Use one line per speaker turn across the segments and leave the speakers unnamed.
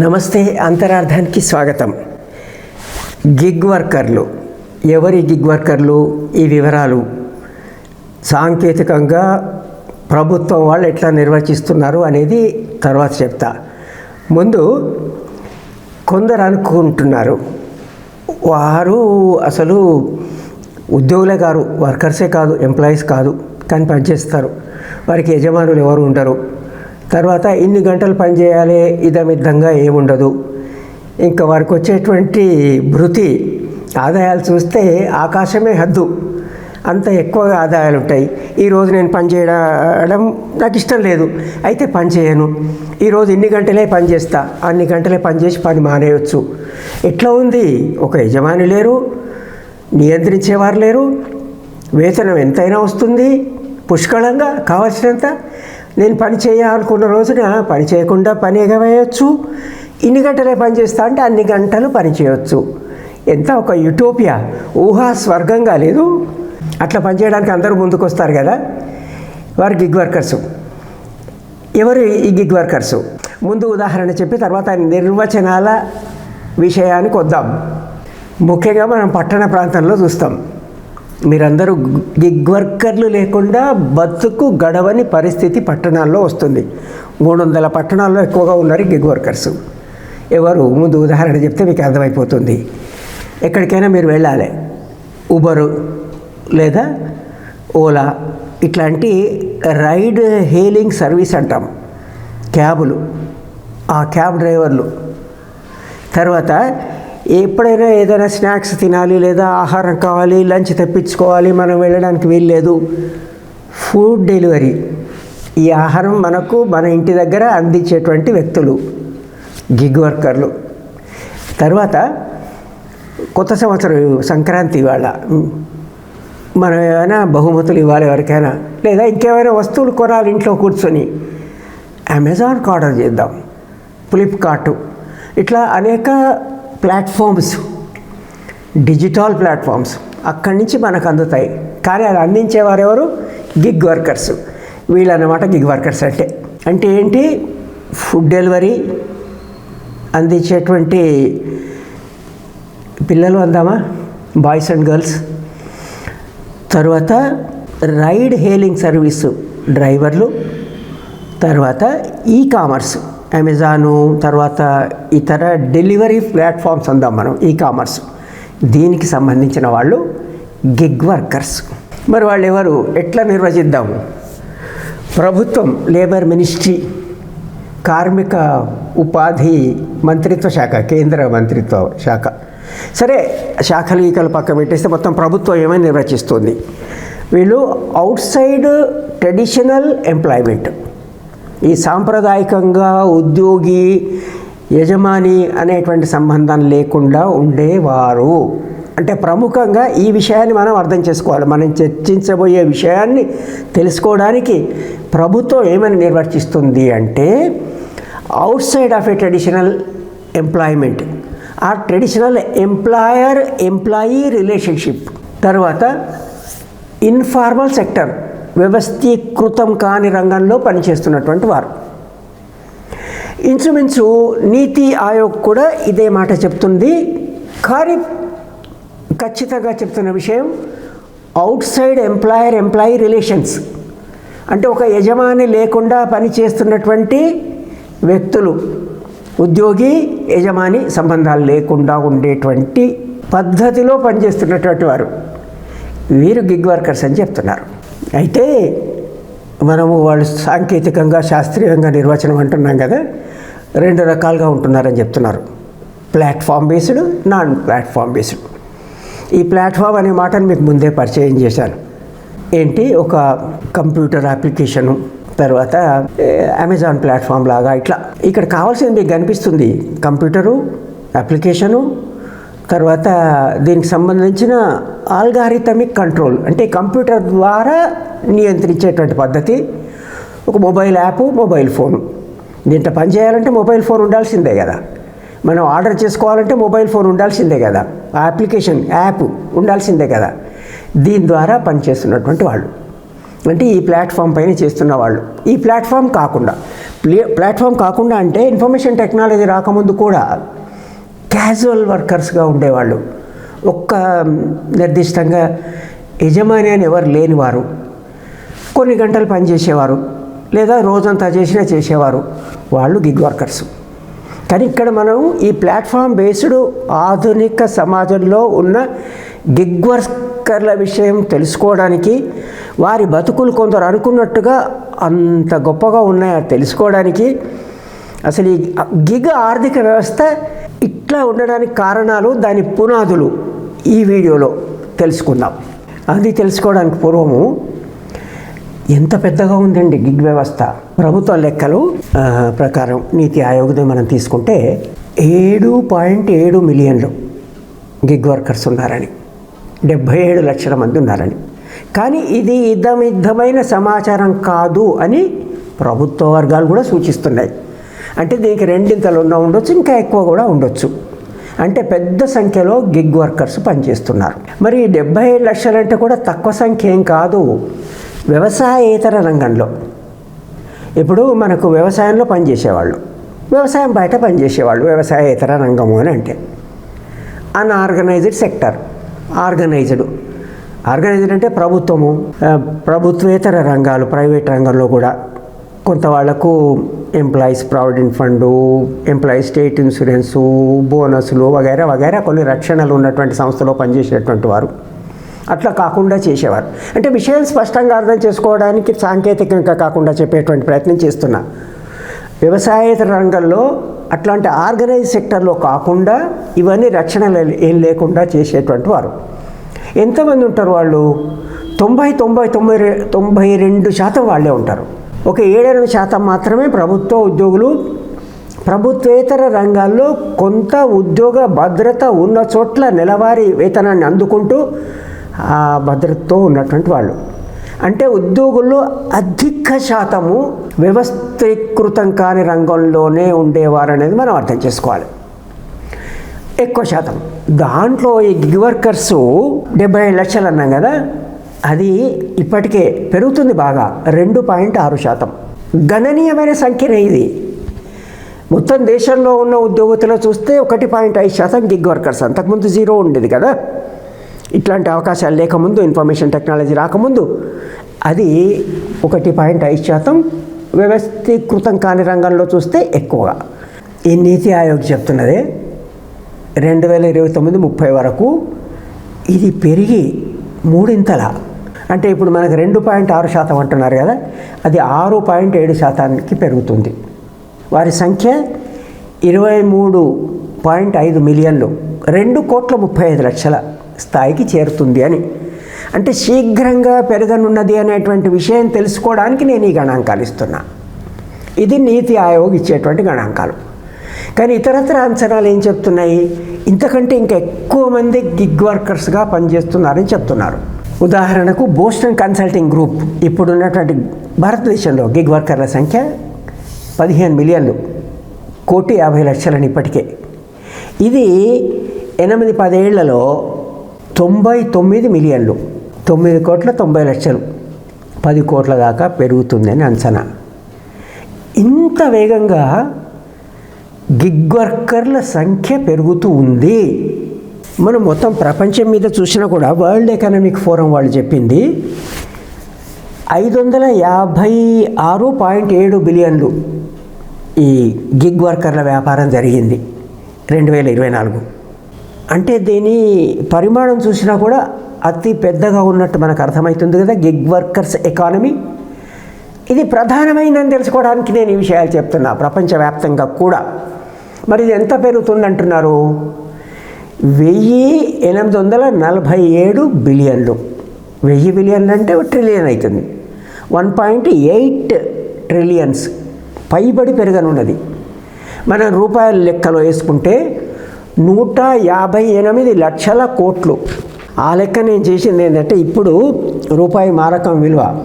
నమస్తే అంతరార్థానికి స్వాగతం. గిగ్ వర్కర్లు. ఎవరి గిగ్ వర్కర్లు? ఈ వివరాలు. సాంకేతికంగా ప్రభుత్వం వాళ్ళు ఎట్లా నిర్వచిస్తున్నారు అనేది తర్వాత చెప్తా. ముందు కొందరు అనుకుంటున్నారు. వారు అసలు ఉద్యోగులే కాదు వర్కర్సే కాదు ఎంప్లాయీస్ కాదు కానీ పనిచేస్తారు. వారికి యజమానులు ఎవరు ఉండరు. తర్వాత ఇన్ని గంటలు పనిచేయాలి ఇదమిద్దంగా ఏముండదు. ఇంకా వారికి వచ్చేటువంటి భృతి ఆదాయాలు చూస్తే ఆకాశమే హద్దు. అంత ఎక్కువగా ఆదాయాలు ఉంటాయి ఈరోజు నేను పని చేయడం నాకు ఇష్టం లేదు. అయితే పని చేయను. ఈరోజు ఇన్ని గంటలే పని చేస్తా. అన్ని గంటలే పని చేసి పని మానేయచ్చు. ఎట్లా ఉంది? ఒక యజమాని లేరు నియంత్రించేవారు లేరు. వేతనం ఎంతైనా వస్తుంది. పుష్కళంగా కావాల్సినంత నేను పని చేయాలనుకున్న రోజున పని చేయకుండా పని ఎగవేయచ్చు. ఇన్ని గంటలే పని చేస్తా అంటే అన్ని గంటలు పని చేయొచ్చు. ఎంత ఒక యుటోపియా? ఊహా స్వర్గంగా లేదు. అట్లా పనిచేయడానికి అందరూ ముందుకు వస్తారు కదా. వారు గిగ్ వర్కర్సు. ఎవరు ఈ గిగ్ వర్కర్సు? ముందు ఉదాహరణ చెప్పి తర్వాత నిర్వచనాల విషయానికి వద్దాం. ముఖ్యంగా మనం పట్టణ ప్రాంతంలో చూస్తాం. మీరందరూ గిగ్ వర్కర్లు లేకుండా బతుకు గడవని పరిస్థితి పట్టణాల్లో వస్తుంది. మూడు వందల పట్టణాల్లో ఎక్కువగా ఉన్నారు గిగ్ వర్కర్స్. ఎవరు? ముందు ఉదాహరణ చెప్తే మీకు అర్థమైపోతుంది. ఎక్కడికైనా మీరు వెళ్ళాలి. ఉబరు లేదా ఓలా ఇట్లాంటి రైడ్ హేలింగ్ సర్వీస్ అంటాం. క్యాబులు. ఆ క్యాబ్ డ్రైవర్లు. తర్వాత ఎప్పుడైనా ఏదైనా స్నాక్స్ తినాలి లేదా ఆహారం కావాలి లంచ్ తెప్పించుకోవాలి మనం వెళ్ళడానికి వీల్లేదు. Food delivery. ఈ ఆహారం మనకు మన ఇంటి దగ్గర అందించేటువంటి వ్యక్తులు గిగ్ వర్కర్లు. తర్వాత కొత్త సంవత్సరం సంక్రాంతి ఇవాళ. మనం ఏమైనా బహుమతులు ఇవ్వాలి ఎవరికైనా లేదా ఇంకేమైనా వస్తువులు కొనాలి ఇంట్లో కూర్చొని అమెజాన్కి ఆర్డర్ చేద్దాం. ఫ్లిప్కార్ట్ ఇట్లా అనేక ప్లాట్ఫామ్స్ డిజిటల్ ప్లాట్ఫామ్స్ అక్కడి నుంచి మనకు అందుతాయి. కానీ అది అందించేవారు ఎవరు? Gig workers. వీళ్ళన్నమాట గిగ్ వర్కర్స్ అంటే. అంటే ఏంటి? ఫుడ్ డెలివరీ అందించేటువంటి పిల్లలు అందామా? Boys and girls. తర్వాత రైడ్ హేలింగ్ సర్వీసు డ్రైవర్లు. తర్వాత ఈ కామర్స్. అమెజాను తర్వాత ఇతర డెలివరీ ప్లాట్ఫామ్స్ అందాం మనం ఈ కామర్స్ దీనికి సంబంధించిన వాళ్ళు గిగ్ వర్కర్స్ మరి వాళ్ళు ఎవరు ఎట్లా నిర్వచిద్దాము ప్రభుత్వం లేబర్ మినిస్ట్రీ కార్మిక ఉపాధి మంత్రిత్వ శాఖ కేంద్ర మంత్రిత్వ శాఖ. సరే శాఖలు ఈకలు పక్క పెట్టేస్తే మొత్తం ప్రభుత్వం ఏమైనా నిర్వచిస్తుంది? వీళ్ళు అవుట్ సైడ్ ట్రెడిషనల్ ఎంప్లాయ్మెంట్ ఈ సాంప్రదాయకంగా ఉద్యోగి యజమాని అనేటువంటి సంబంధం లేకుండా ఉండేవారు. అంటే ప్రముఖంగా ఈ విషయాన్ని మనం అర్థం చేసుకోవాలి. మనం చర్చించబోయే విషయాన్ని తెలుసుకోవడానికి ప్రభుత్వం ఏమని నిర్వర్తిస్తుంది అంటే outside of a traditional employment ఆ ట్రెడిషనల్ ఎంప్లాయర్ ఎంప్లాయీ రిలేషన్షిప్ తర్వాత ఇన్ఫార్మల్ సెక్టర్ వ్యవస్థీకృతం కాని రంగంలో పనిచేస్తున్నటువంటి వారు. ఇంచుమించు నీతి ఆయోగ్ కూడా ఇదే మాట చెప్తుంది. కానీ ఖచ్చితంగా చెప్తున్న విషయం outside employer employee relations అంటే ఒక యజమాని లేకుండా పనిచేస్తున్నటువంటి వ్యక్తులు ఉద్యోగి యజమాని సంబంధాలు లేకుండా ఉండేటువంటి పద్ధతిలో పనిచేస్తున్నటువంటి వారు. వీరు గిగ్ వర్కర్స్ అని చెప్తున్నారు. అయితే మనము వాళ్ళు సాంకేతికంగా శాస్త్రీయంగా నిర్వచనం అంటున్నాం కదా రెండు రకాలుగా ఉంటున్నారని చెప్తున్నారు. Platform based non platform based. ఈ ప్లాట్ఫామ్ అనే మాటను మీకు ముందే పరిచయం చేశాను. ఏంటి? ఒక కంప్యూటర్ అప్లికేషను తర్వాత అమెజాన్ ప్లాట్ఫామ్ లాగా ఇట్లా. ఇక్కడ కావాల్సింది మీకు కనిపిస్తుంది కంప్యూటరు అప్లికేషను తర్వాత దీనికి సంబంధించిన ఆల్గారిథమిక్ కంట్రోల్ అంటే కంప్యూటర్ ద్వారా నియంత్రించేటువంటి పద్ధతి. ఒక మొబైల్ యాప్ మొబైల్ ఫోన్ దీంట్లో పనిచేయాలంటే మొబైల్ ఫోన్ ఉండాల్సిందే కదా. మనం ఆర్డర్ చేసుకోవాలంటే మొబైల్ ఫోన్ ఉండాల్సిందే కదా. ఆ అప్లికేషన్ యాప్ ఉండాల్సిందే కదా. దీని ద్వారా పనిచేస్తున్నటువంటి వాళ్ళు. అంటే ఈ ప్లాట్ఫామ్ పైన చేస్తున్న వాళ్ళు. ఈ ప్లాట్ఫామ్ కాకుండా ప్లే ప్లాట్ఫామ్ కాకుండా అంటే ఇన్ఫర్మేషన్ టెక్నాలజీ రాకముందు కూడా క్యాజువల్ వర్కర్స్గా ఉండేవాళ్ళు. ఒక్క నిర్దిష్టంగా యజమాని అని ఎవరు లేనివారు. కొన్ని గంటలు పనిచేసేవారు లేదా రోజంతా చేసినా చేసేవారు. వాళ్ళు గిగ్ వర్కర్స్ కానీ ఇక్కడ మనం ఈ ప్లాట్ఫామ్ బేస్డ్ ఆధునిక సమాజంలో ఉన్న గిగ్ వర్కర్ల విషయం తెలుసుకోవడానికి వారి బతుకులు కొందరు అనుకున్నట్టుగా అంత గొప్పగా ఉన్నాయో తెలుసుకోవడానికి అసలు ఈ గిగ్ ఆర్థిక వ్యవస్థ ఇట్లా ఉండడానికి కారణాలు దాని పునాదులు ఈ వీడియోలో తెలుసుకుందాం. అది తెలుసుకోవడానికి పూర్వము ఎంత పెద్దగా ఉందండి గిగ్ వ్యవస్థ? ప్రభుత్వ లెక్కలు ప్రకారం నీతి ఆయోగ్ది మనం తీసుకుంటే ఏడు పాయింట్ ఏడు మిలియన్లు గిగ్ వర్కర్స్ ఉన్నారని డెబ్భై ఏడు లక్షల మంది ఉన్నారని. కానీ ఇది ఇద్దమిద్దమైన సమాచారం కాదు అని ప్రభుత్వ వర్గాలు కూడా సూచిస్తున్నాయి. అంటే దీనికి రెండింతలు ఉన్నా ఉండొచ్చు ఇంకా ఎక్కువ కూడా ఉండొచ్చు. అంటే పెద్ద సంఖ్యలో గిగ్ వర్కర్స్ పనిచేస్తున్నారు. మరి ఈ డెబ్బై ఏడు లక్షలంటే కూడా తక్కువ సంఖ్య ఏం కాదు. వ్యవసాయేతర రంగంలో. ఇప్పుడు మనకు వ్యవసాయంలో పనిచేసేవాళ్ళు. వ్యవసాయం బయట పనిచేసేవాళ్ళు వ్యవసాయేతర రంగము అని అంటే. అన్ఆర్గనైజ్డ్ సెక్టర్ ఆర్గనైజ్డ్ ఆర్గనైజ్డ్ అంటే ప్రభుత్వము ప్రభుత్వేతర రంగాలు ప్రైవేట్ రంగంలో కూడా కొంత వాళ్ళకు employees provident fund employee state insurance బోనస్లు వగైరా వగైరా కొన్ని రక్షణలు ఉన్నటువంటి సంస్థలో పనిచేసేటువంటి వారు. అట్లా కాకుండా చేసేవారు. అంటే విషయం స్పష్టంగా అర్థం చేసుకోవడానికి సాంకేతికంగా కాకుండా చెప్పేటువంటి ప్రయత్నం చేస్తున్నా. వ్యవసాయేతర రంగంలో అట్లాంటి ఆర్గనైజ్ సెక్టర్లో కాకుండా ఇవన్నీ రక్షణలు ఏం లేకుండా చేసేటువంటి వారు. ఎంతమంది ఉంటారు వాళ్ళు? తొంభై తొంభై తొంభై తొంభై రెండు శాతం వాళ్ళే ఉంటారు. ఒక ఏడెనిమిది శాతం మాత్రమే ప్రభుత్వ ఉద్యోగులు ప్రభుత్వేతర రంగాల్లో కొంత ఉద్యోగ భద్రత ఉన్న చోట్ల నెలవారీ వేతనాన్ని అందుకుంటూ ఆ భద్రతతో ఉన్నటువంటి వాళ్ళు. అంటే ఉద్యోగుల్లో అధిక శాతము వ్యవస్థీకృతం కాని రంగంలోనే ఉండేవారు అనేది మనం అర్థం చేసుకోవాలి. ఎక్కువ శాతం. దాంట్లో ఈ గిగ్ వర్కర్స్ డెబ్బై ఐదు లక్షలు అన్నాం కదా? అది ఇప్పటికే పెరుగుతుంది బాగా రెండు పాయింట్ ఆరు శాతం. గణనీయమైన సంఖ్యనే ఇది. మొత్తం దేశంలో ఉన్న ఉద్యోగతులు చూస్తే ఒకటి పాయింట్ ఐదు శాతం గిగ్ వర్కర్స్ అంతకుముందు జీరో ఉండేది కదా. ఇట్లాంటి అవకాశాలు లేకముందు ఇన్ఫర్మేషన్ టెక్నాలజీ రాకముందు అది ఒకటి పాయింట్ ఐదు శాతం వ్యవస్థీకృతం కాని రంగంలో చూస్తే ఎక్కువగా. ఈ నీతి ఆయోగ్ చెప్తున్నదే రెండు వేల ఇరవై తొమ్మిది ముప్పై వరకు ఇది పెరిగి మూడింతల. అంటే ఇప్పుడు మనకు రెండు పాయింట్ ఆరు శాతం అంటున్నారు కదా అది ఆరు పాయింట్ ఏడు శాతానికి పెరుగుతుంది. వారి సంఖ్య ఇరవై మూడు పాయింట్ ఐదు మిలియన్లు రెండు కోట్ల ముప్పై ఐదు లక్షల స్థాయికి చేరుతుంది అని. అంటే శీఘ్రంగా పెరగనున్నది అనేటువంటి విషయం తెలుసుకోవడానికి నేను ఈ గణాంకాలు ఇస్తున్నా. ఇది నీతి ఆయోగ్ ఇచ్చేటువంటి గణాంకాలు. కానీ ఇతరత్ర అంచనాలు ఏం చెప్తున్నాయి? ఇంతకంటే ఇంకా ఎక్కువ మంది గిగ్ వర్కర్స్గా పనిచేస్తున్నారని చెప్తున్నారు. ఉదాహరణకు బోస్టన్ కన్సల్టింగ్ గ్రూప్ ఇప్పుడున్నటువంటి భారతదేశంలో గిగ్ వర్కర్ల సంఖ్య పదిహేను మిలియన్లు కోటి యాభై లక్షలని ఇప్పటికే. ఇది ఎనిమిది పదేళ్ళలో తొంభై తొమ్మిది మిలియన్లు తొమ్మిది కోట్ల తొంభై లక్షలు పది కోట్ల దాకా పెరుగుతుందని అంచనా. ఇంత వేగంగా గిగ్ వర్కర్ల సంఖ్య పెరుగుతూ ఉంది. మనం మొత్తం ప్రపంచం మీద చూసినా కూడా వరల్డ్ ఎకనామిక్ ఫోరం వాళ్ళు చెప్పింది ఐదు వందల యాభై ఆరు పాయింట్ ఏడు బిలియన్లు ఈ గిగ్ వర్కర్ల వ్యాపారం జరిగింది రెండు వేల ఇరవై నాలుగు. అంటే దీని పరిమాణం చూసినా కూడా అతి పెద్దగా ఉన్నట్టు మనకు అర్థమవుతుంది కదా గిగ్ వర్కర్స్ ఎకానమీ ఇది ప్రధానమైనదని తెలుసుకోవడానికి నేను ఈ విషయాలు చెప్తున్నా ప్రపంచవ్యాప్తంగా కూడా. మరి ఇది ఎంత పెరుగుతుందంటున్నారు? వెయ్యి ఎనిమిది వందల నలభై ఏడు బిలియన్లు. వెయ్యి బిలియన్లు అంటే ట్రిలియన్ అవుతుంది వన్ పాయింట్ ఎయిట్ ట్రిలియన్స్ పైబడి పెరగనున్నది. మనం రూపాయల లెక్కలో వేసుకుంటే నూట యాభై ఎనిమిది లక్షల కోట్లు. ఆ లెక్క నేను చేసింది ఏంటంటే ఇప్పుడు రూపాయి మారకం విలువ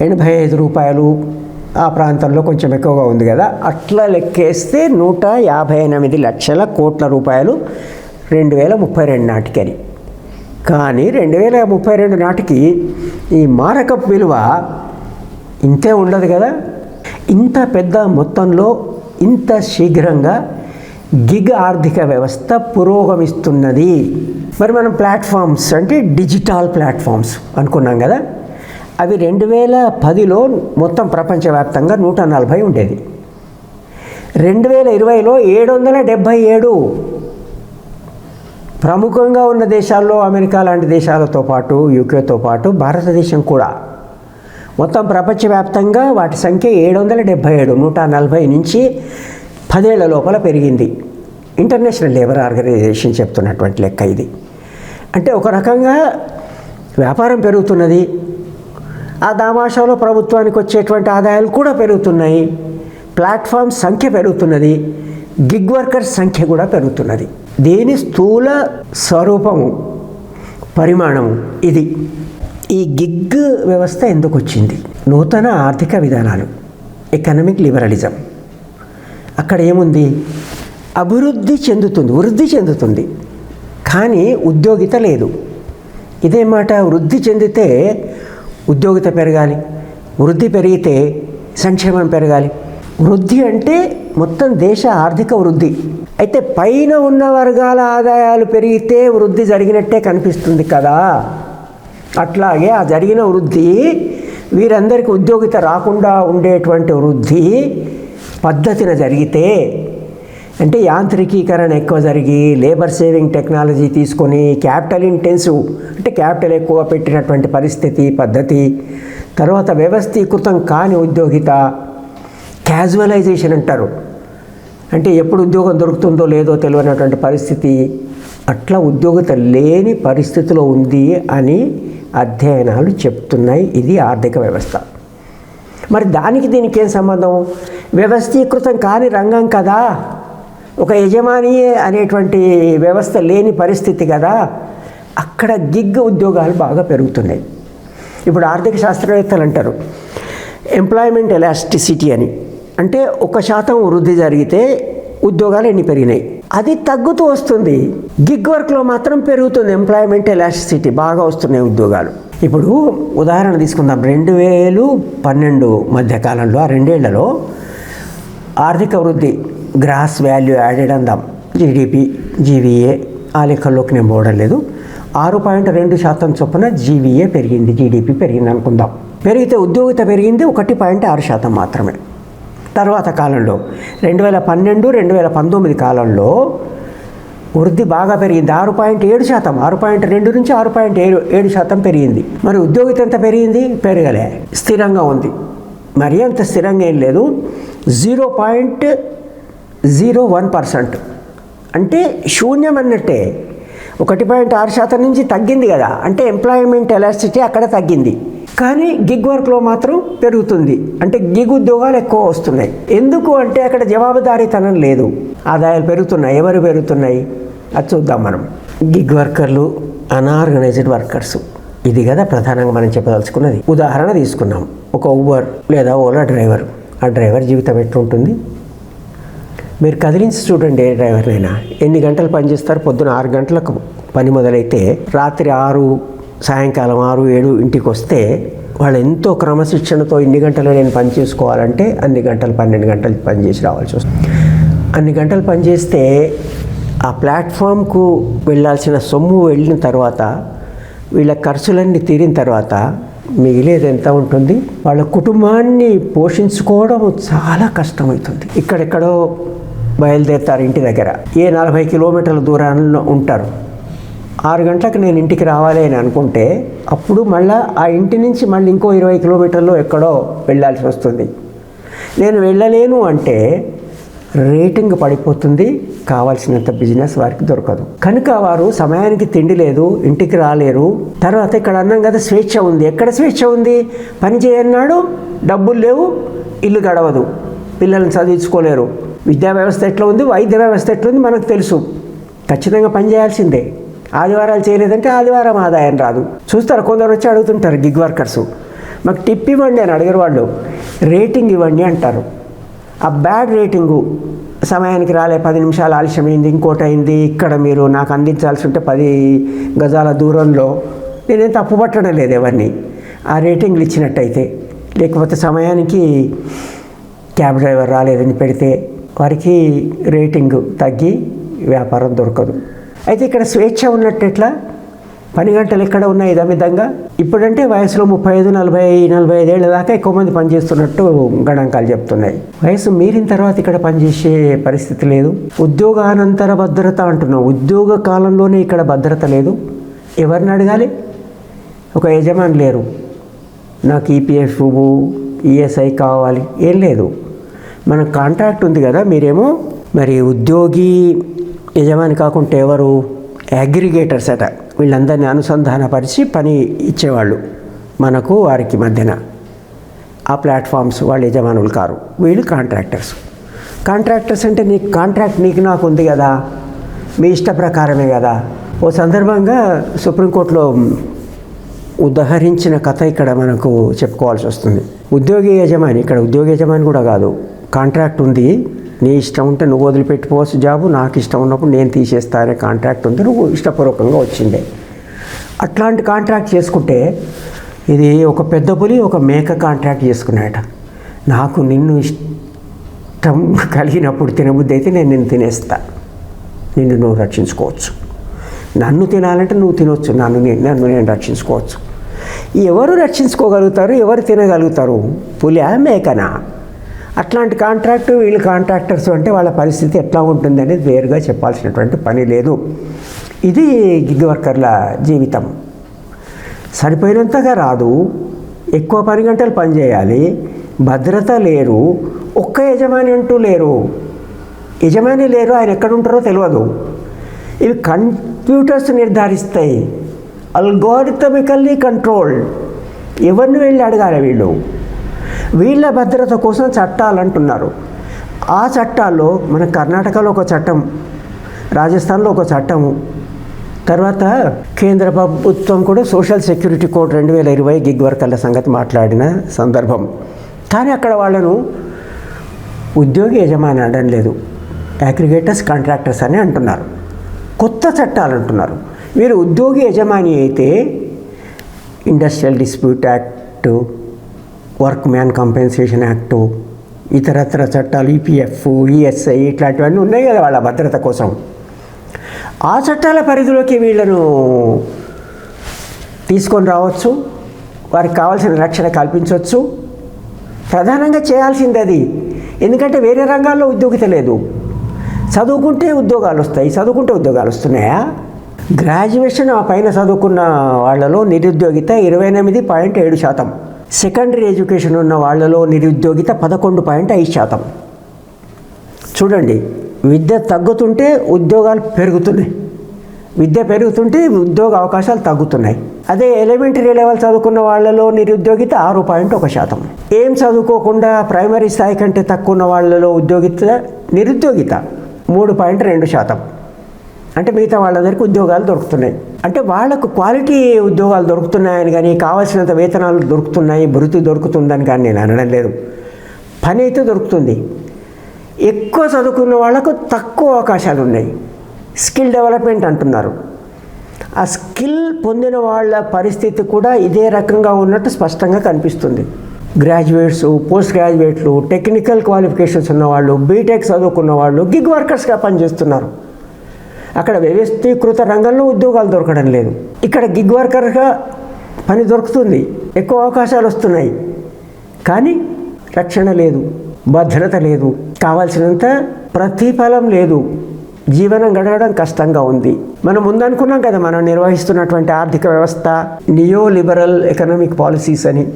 ఎనభై ఐదు రూపాయలు ఆ ప్రాంతంలో కొంచెం ఎక్కువగా ఉంది కదా. అట్లా లెక్కేస్తే నూట యాభై ఎనిమిది లక్షల కోట్ల రూపాయలు రెండు వేల ముప్పై రెండు నాటికి అని కానీ రెండు వేల ముప్పై రెండు నాటికి ఈ మారకపు విలువ ఇంతే ఉండదు కదా. ఇంత పెద్ద మొత్తంలో ఇంత శీఘ్రంగా గిగ్ ఆర్థిక వ్యవస్థ పురోగమిస్తున్నది. మరి మనం ప్లాట్ఫామ్స్ అంటే డిజిటల్ ప్లాట్ఫామ్స్ అనుకున్నాం కదా. అవి రెండు వేల పదిలో మొత్తం ప్రపంచవ్యాప్తంగా నూట నలభై ఉండేది. రెండు వేల ఇరవైలో ఏడు వందల డెబ్భై ఏడు ప్రముఖంగా ఉన్న దేశాల్లో అమెరికా లాంటి దేశాలతో పాటు యూకేతో పాటు భారతదేశం కూడా. మొత్తం ప్రపంచవ్యాప్తంగా వాటి సంఖ్య ఏడు వందల డెబ్భై ఏడు నూట నలభై నుంచి పదేళ్ళ లోపల పెరిగింది. ఇంటర్నేషనల్ లేబర్ ఆర్గనైజేషన్ చెప్తున్నటువంటి లెక్క ఇది. అంటే ఒక రకంగా వ్యాపారం పెరుగుతున్నది. ఆ దామాషాలో ప్రభుత్వానికి వచ్చేటువంటి ఆదాయాలు కూడా పెరుగుతున్నాయి. ప్లాట్ఫామ్ సంఖ్య పెరుగుతున్నది. గిగ్ వర్కర్స్ సంఖ్య కూడా పెరుగుతున్నది. దీని స్థూల స్వరూపము పరిమాణము ఇది. ఈ గిగ్ వ్యవస్థ ఎందుకు వచ్చింది? నూతన ఆర్థిక విధానాలు ఎకనామిక్ లిబరలిజం అక్కడ ఏముంది? అభివృద్ధి చెందుతుంది వృద్ధి చెందుతుంది. కానీ ఉద్యోగిత లేదు. ఇదే మాట వృద్ధి చెందితే ఉద్యోగిత పెరగాలి వృద్ధి పెరిగితే సంక్షేమం పెరగాలి. వృద్ధి అంటే మొత్తం దేశ ఆర్థిక వృద్ధి. అయితే పైన ఉన్న వర్గాల ఆదాయాలు పెరిగితే వృద్ధి జరిగినట్టే కనిపిస్తుంది కదా. అట్లాగే ఆ జరిగిన వృద్ధి వీరందరికీ ఉద్యోగిత రాకుండా ఉండేటువంటి వృద్ధి పద్ధతిన జరిగితే అంటే యాంత్రికీకరణ ఎక్కువ జరిగి లేబర్ సేవింగ్ టెక్నాలజీ తీసుకొని క్యాపిటల్ ఇంటెన్సివ్ అంటే క్యాపిటల్ ఎక్కువ పెట్టినటువంటి పరిస్థితి పద్ధతి తర్వాత వ్యవస్థీకృతం కాని ఉద్యోగిత క్యాజువలైజేషన్ అంటారు. అంటే ఎప్పుడు ఉద్యోగం దొరుకుతుందో లేదో తెలియనటువంటి పరిస్థితి అట్లా ఉద్యోగిత లేని పరిస్థితిలో ఉంది అని అధ్యయనాలు చెప్తున్నాయి. ఇది ఆర్థిక వ్యవస్థ. మరి దానికి దీనికి ఏం సంబంధం? వ్యవస్థీకృతం కాని రంగం కదా. ఒక యజమానియే అనేటువంటి వ్యవస్థ లేని పరిస్థితి కదా అక్కడ గిగ్ ఉద్యోగాలు బాగా పెరుగుతున్నాయి. ఇప్పుడు ఆర్థిక శాస్త్రవేత్తలు అంటారు ఎంప్లాయ్మెంట్ ఎలాస్టిసిటీ అని. అంటే ఒక శాతం వృద్ధి జరిగితే ఉద్యోగాలు ఎన్ని పెరిగినాయి? అది తగ్గుతూ వస్తుంది. గిగ్ వర్క్లో మాత్రం పెరుగుతుంది. ఎంప్లాయ్మెంట్ ఎలాస్టిసిటీ బాగా వస్తున్నాయి ఉద్యోగాలు. ఇప్పుడు ఉదాహరణ తీసుకుందాం. రెండు వేలు పన్నెండు మధ్యకాలంలో ఆ రెండేళ్ళలో ఆర్థిక వృద్ధి గ్రాస్ వాల్యూ యాడెడ్ అందాం జీడిపి జీవీఏ ఆ లెక్కల్లోకి నేను పోవడం లేదు. ఆరు పాయింట్ రెండు శాతం చొప్పున జీవీఏ పెరిగింది జీడిపి పెరిగింది అనుకుందాం. పెరిగితే ఉద్యోగిత పెరిగింది ఒకటి పాయింట్ ఆరు శాతం మాత్రమే. తర్వాత కాలంలో రెండు వేల పన్నెండు రెండు వేల పంతొమ్మిది కాలంలో వృద్ధి బాగా పెరిగింది ఆరు పాయింట్ ఏడు శాతం. ఆరు పాయింట్ రెండు నుంచి ఆరు పాయింట్ ఏడు ఏడు శాతం పెరిగింది. మరి ఉద్యోగిత ఎంత పెరిగింది? పెరగలే. స్థిరంగా ఉంది. మరి అంత స్థిరంగా ఏం లేదు. Zero point zero one percent. అంటే శూన్యం అన్నట్టే. ఒకటి పాయింట్ ఆరు శాతం నుంచి తగ్గింది కదా. అంటే ఎంప్లాయ్మెంట్ ఎలాసిటీ అక్కడ తగ్గింది. కానీ గిగ్ వర్క్లో మాత్రం పెరుగుతుంది. అంటే గిగ్ ఉద్యోగాలు ఎక్కువ వస్తున్నాయి. ఎందుకు అంటే అక్కడ జవాబుదారీతనం లేదు. ఆదాయాలు పెరుగుతున్నాయి. ఎవరు పెరుగుతున్నాయి? అది చూద్దాం మనం. గిగ్ వర్కర్లు అన్ఆర్గనైజ్డ్ వర్కర్స్ ఇది కదా ప్రధానంగా మనం చెప్పదలుచుకున్నది. ఉదాహరణ తీసుకున్నాం. ఒక ఊబర్ లేదా ఓలా డ్రైవర్ ఆ డ్రైవర్ జీవితం ఎట్లుంటుంది? మీరు కదిలించి చూడండి ఏ డ్రైవర్నైనా. ఎన్ని గంటలు పనిచేస్తారు పొద్దున ఆరు గంటలకు పని మొదలైతే రాత్రి ఆరు సాయంకాలం ఆరు ఏడు ఇంటికి వస్తే వాళ్ళు ఎంతో క్రమశిక్షణతో ఇన్ని గంటలు నేను పని చేసుకోవాలంటే అన్ని గంటలు పన్నెండు గంటలు పని చేసి రావాల్సి వస్తుంది. అన్ని గంటలు పనిచేస్తే ఆ ప్లాట్ఫామ్కు వెళ్ళాల్సిన సొమ్ము వెళ్ళిన తర్వాత వీళ్ళ ఖర్చులన్నీ తీరిన తర్వాత మిగిలేది ఎంత ఉంటుంది? వాళ్ళ కుటుంబాన్ని పోషించుకోవడం చాలా కష్టమవుతుంది. ఇక్కడెక్కడో బయలుదేరుతారు ఇంటి దగ్గర. ఏ నలభై కిలోమీటర్ల దూరంలో ఉంటారు. ఆరు గంటలకు నేను ఇంటికి రావాలి అని అనుకుంటే అప్పుడు మళ్ళీ ఆ ఇంటి నుంచి మళ్ళీ ఇంకో ఇరవై కిలోమీటర్లో ఎక్కడో వెళ్ళాల్సి వస్తుంది. నేను వెళ్ళలేను అంటే రేటింగ్ పడిపోతుంది. కావాల్సినంత బిజినెస్ వారికి దొరకదు. కనుక వారు సమయానికి తిండి లేదు ఇంటికి రాలేరు. తర్వాత ఇక్కడ అన్నాం కదా స్వేచ్ఛ ఉంది. ఎక్కడ స్వేచ్ఛ ఉంది? పని చేయన్నాడు డబ్బులు లేవు ఇల్లు గడవదు. పిల్లల్ని చదివించుకోలేరు. విద్యా వ్యవస్థ ఎట్లా ఉంది? వైద్య వ్యవస్థ ఎట్లా ఉంది? మనకు తెలుసు. ఖచ్చితంగా పనిచేయాల్సిందే ఆదివారాలు చేయలేదంటే ఆదివారం ఆదాయం రాదు. చూస్తారు కొందరు వచ్చి అడుగుతుంటారు గిగ్ వర్కర్స్ మాకు టిప్ ఇవ్వండి అని అడిగారు వాళ్ళు. రేటింగ్ ఇవ్వండి అంటారు. ఆ బ్యాడ్ రేటింగు సమయానికి రాలే పది నిమిషాలు ఆలస్యమైంది ఇంకోటి అయింది ఇక్కడ మీరు నాకు అందించాల్సి ఉంటే పది గజాల దూరంలో నేనేం తప్పు పట్టడం లేదు ఎవరిని. ఆ రేటింగ్లు ఇచ్చినట్టయితే. లేకపోతే సమయానికి క్యాబ్ డ్రైవర్ రాలేదని పెడితే వారికి రేటింగ్ తగ్గి వ్యాపారం దొరకదు. అయితే ఇక్కడ స్వేచ్ఛ ఉన్నట్టు ఎట్లా? పని గంటలు ఎక్కడ ఉన్నాయి? ఇదమిదంగా ఇప్పుడంటే వయసులో ముప్పై ఐదు నలభై నలభై ఐదేళ్ళ దాకా ఎక్కువ మంది పనిచేస్తున్నట్టు గణాంకాలు చెప్తున్నాయి. వయసు మీరిన తర్వాత ఇక్కడ పనిచేసే పరిస్థితి లేదు. ఉద్యోగానంతర భద్రత అంటున్నాం. ఉద్యోగ కాలంలోనే ఇక్కడ భద్రత లేదు. ఎవరిని అడగాలి? ఒక యజమాని లేరు. నాకు ఈపీఎఫ్ ఈఎస్ఐ కావాలి. ఏం లేదు. మన కాంట్రాక్ట్ ఉంది కదా మీరేమో మరి ఉద్యోగి యజమాని కాకుండా ఎవరు? అగ్రిగేటర్స్ అట. వీళ్ళందరినీ అనుసంధానపరిచి పని ఇచ్చేవాళ్ళు మనకు వారికి మధ్యన. ఆ ప్లాట్ఫామ్స్ వాళ్ళు యజమానులు కారు. వీళ్ళు కాంట్రాక్టర్స్ కాంట్రాక్టర్స్ అంటే నీకు కాంట్రాక్ట్ నీకు నాకు ఉంది కదా. మీ ఇష్ట ప్రకారమే కదా. ఓ సందర్భంగా సుప్రీంకోర్టులో ఉదహరించిన కథ ఇక్కడ మనకు చెప్పుకోవాల్సి వస్తుంది. ఉద్యోగి యజమాని ఇక్కడ ఉద్యోగ యజమాని కూడా కాదు. కాంట్రాక్ట్ ఉంది. నీ ఇష్టం ఉంటే నువ్వు వదిలిపెట్టుకోవచ్చు జాబు. నాకు ఇష్టం ఉన్నప్పుడు నేను తీసేస్తా అనే కాంట్రాక్ట్ ఉంది. నువ్వు ఇష్టపూర్వకంగా వచ్చిండే. అట్లాంటి కాంట్రాక్ట్ చేసుకుంటే ఇది ఒక పెద్ద పులి ఒక మేక కాంట్రాక్ట్ చేసుకున్నాయట నాకు నిన్ను ఇష్టం కలిగినప్పుడు తినబుద్ధి అయితే నేను నిన్ను తినేస్తా. నిన్ను నువ్వు రక్షించుకోవచ్చు. నన్ను తినాలంటే నువ్వు తినొచ్చు. నన్ను నేను నన్ను నేను రక్షించుకోవచ్చు. ఎవరు రక్షించుకోగలుగుతారు? ఎవరు తినగలుగుతారు? పులి మేకనా? అట్లాంటి కాంట్రాక్ట్ వీళ్ళు కాంట్రాక్టర్స్ అంటే వాళ్ళ పరిస్థితి ఎట్లా ఉంటుంది అనేది వేరుగా చెప్పాల్సినటువంటి పని లేదు. ఇది గిగ్ వర్కర్ల జీవితం. సరిపోయినంతగా రాదు. ఎక్కువ పని గంటలు పనిచేయాలి భద్రత లేరు. ఒక్క యజమాని అంటూ లేరు. యజమాని లేరు ఆయన ఎక్కడ ఉంటారో తెలియదు. ఇవి కంప్యూటర్స్ నిర్ధారిస్తాయి. అల్గోరిథమికల్లీ కంట్రోల్డ్ ఎవరిని వెళ్ళి అడగాలి వీళ్ళు? వీళ్ళ భద్రత కోసం చట్టాలు అంటున్నారు ఆ చట్టాల్లో మన కర్ణాటకలో ఒక చట్టం రాజస్థాన్లో ఒక చట్టము. తర్వాత కేంద్ర ప్రభుత్వం కూడా సోషల్ సెక్యూరిటీ కోడ్ రెండు వేల ఇరవై గిగ్ వర్కర్ల సంగతి మాట్లాడిన సందర్భం. కానీ అక్కడ వాళ్ళను ఉద్యోగి యజమాని అనడం లేదు. అగ్రిగేటర్స్ కాంట్రాక్టర్స్ అని అంటున్నారు. కొత్త చట్టాలు అంటున్నారు. మీరు ఉద్యోగి యజమాని అయితే industrial dispute act workman compensation act ఇతరత్ర చట్టాలు ఈపీఎఫ్ ఈఎస్ఐ ఇట్లాంటివన్నీ ఉన్నాయి కదా వాళ్ళ భద్రత కోసం. ఆ చట్టాల పరిధిలోకి వీళ్ళను తీసుకొని రావచ్చు వారికి కావాల్సిన రక్షణ కల్పించవచ్చు. ప్రధానంగా చేయాల్సింది అది. ఎందుకంటే వేరే రంగాల్లో ఉద్యోగిత లేదు. చదువుకుంటే ఉద్యోగాలు వస్తాయి చదువుకుంటే ఉద్యోగాలు వస్తున్నాయా? గ్రాడ్యుయేషన్ ఆ పైన చదువుకున్న వాళ్ళలో నిరుద్యోగిత ఇరవై ఎనిమిది పాయింట్ ఏడు శాతం. సెకండరీ ఎడ్యుకేషన్ ఉన్న వాళ్ళలో నిరుద్యోగిత పదకొండు పాయింట్ ఐదు శాతం. చూడండి విద్య తగ్గుతుంటే ఉద్యోగాలు పెరుగుతున్నాయి. విద్య పెరుగుతుంటే ఉద్యోగ అవకాశాలు తగ్గుతున్నాయి. అదే ఎలిమెంటరీ లెవెల్ చదువుకున్న వాళ్ళలో నిరుద్యోగిత ఆరు పాయింట్ ఒక శాతం. ఏం చదువుకోకుండా ప్రైమరీ స్థాయి కంటే తక్కువ ఉన్న వాళ్ళలో ఉద్యోగిత నిరుద్యోగిత మూడు పాయింట్ రెండు శాతం. అంటే మిగతా వాళ్ళందరికీ ఉద్యోగాలు దొరుకుతున్నాయి. అంటే వాళ్ళకు క్వాలిటీ ఉద్యోగాలు దొరుకుతున్నాయని కానీ కావాల్సినంత వేతనాలు దొరుకుతున్నాయి భృతి దొరుకుతుందని కానీ నేను అనడం లేదు. పని అయితే దొరుకుతుంది. ఎక్కువ చదువుకున్న వాళ్ళకు తక్కువ అవకాశాలు ఉన్నాయి. స్కిల్ డెవలప్మెంట్ అంటున్నారు. ఆ స్కిల్ పొందిన వాళ్ళ పరిస్థితి కూడా ఇదే రకంగా ఉన్నట్టు స్పష్టంగా కనిపిస్తుంది. గ్రాడ్యుయేట్స్ పోస్ట్ గ్రాడ్యుయేట్లు టెక్నికల్ క్వాలిఫికేషన్స్ ఉన్నవాళ్ళు బీటెక్ చదువుకున్న వాళ్ళు గిగ్ వర్కర్స్గా పనిచేస్తున్నారు. అక్కడ వ్యవస్థీకృత రంగంలో ఉద్యోగాలు దొరకడం లేదు. ఇక్కడ గిగ్ వర్కర్గా పని దొరుకుతుంది. ఎక్కువ అవకాశాలు వస్తున్నాయి. కానీ రక్షణ లేదు భద్రత లేదు. కావాల్సినంత ప్రతిఫలం లేదు. జీవనం గడవడం కష్టంగా ఉంది. మనం ముందనుకున్నాం కదా మనం నిర్వహిస్తున్నటువంటి ఆర్థిక వ్యవస్థ నియో లిబరల్ ఎకనామిక్ పాలసీస్ అని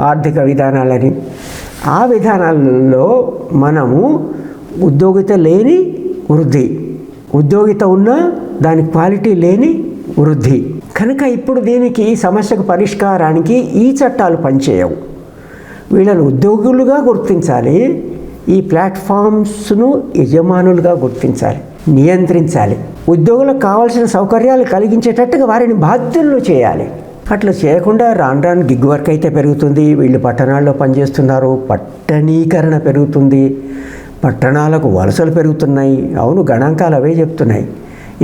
ఆర్థిక విధానాలని. ఆ విధానాల్లో మనము ఉద్యోగిత లేని వృద్ధి. ఉద్యోగిత ఉన్న దాని క్వాలిటీ లేని వృద్ధి. కనుక ఇప్పుడు దీనికి ఈ సమస్యకు పరిష్కారానికి ఈ చట్టాలు పనిచేయవు. వీళ్ళను ఉద్యోగులుగా గుర్తించాలి ఈ ప్లాట్ఫామ్స్ను యజమానులుగా గుర్తించాలి నియంత్రించాలి. ఉద్యోగులకు కావాల్సిన సౌకర్యాలు కలిగించేటట్టుగా వారిని బాధ్యులు చేయాలి. అట్లా చేయకుండా రాను రాను గిగ్ వర్క్ అయితే పెరుగుతుంది వీళ్ళు పట్టణాల్లో పనిచేస్తున్నారు పట్టణీకరణ పెరుగుతుంది. పట్టణాలకు వలసలు పెరుగుతున్నాయి. అవును గణాంకాలు అవే చెప్తున్నాయి.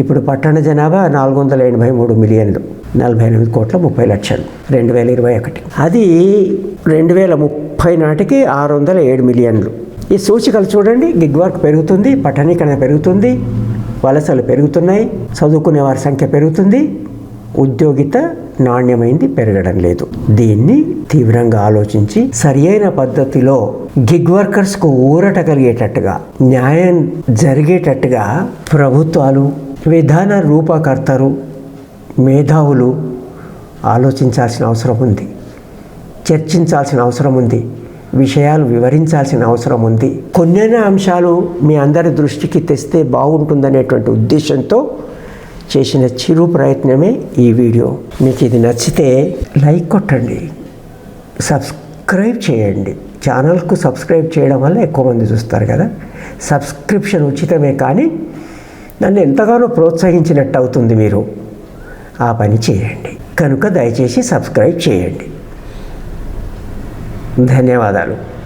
ఇప్పుడు పట్టణ జనాభా నాలుగు వందల ఎనభై మూడు మిలియన్లు నలభై ఎనిమిది కోట్ల ముప్పై లక్షలు రెండు వేల ఇరవై ఒకటి. అది రెండు వేల ముప్పై నాటికి ఆరు వందల ఏడు మిలియన్లు. ఈ సూచికలు చూడండి గిగ్ వర్క్ పెరుగుతుంది పట్టణీకరణ పెరుగుతుంది వలసలు పెరుగుతున్నాయి చదువుకునే వారి సంఖ్య పెరుగుతుంది ఉద్యోగిత నాణ్యమైంది పెరగడం లేదు. దీన్ని తీవ్రంగా ఆలోచించి సరియైన పద్ధతిలో గిగ్ వర్కర్స్కు ఊరట కలిగేటట్టుగా న్యాయం జరిగేటట్టుగా ప్రభుత్వాలు విధాన రూపకర్తలు మేధావులు ఆలోచించాల్సిన అవసరం ఉంది. చర్చించాల్సిన అవసరం ఉంది. విషయాలు వివరించాల్సిన అవసరం ఉంది. కొన్నైనా అంశాలు మీ అందరి దృష్టికి తెస్తే బాగుంటుందనేటువంటి ఉద్దేశంతో చేసిన చిరు ప్రయత్నమే ఈ వీడియో. మీకు ఇది నచ్చితే లైక్ కొట్టండి. సబ్స్క్రైబ్ చేయండి. ఛానల్కు సబ్స్క్రైబ్ చేయడం వల్ల ఎక్కువ మంది చూస్తారు కదా. సబ్స్క్రిప్షన్ ఉచితమే కానీ నన్ను ఎంతగానో ప్రోత్సహించినట్టు అవుతుంది మీరు. ఆ పని చేయండి. కనుక దయచేసి సబ్స్క్రైబ్ చేయండి. ధన్యవాదాలు.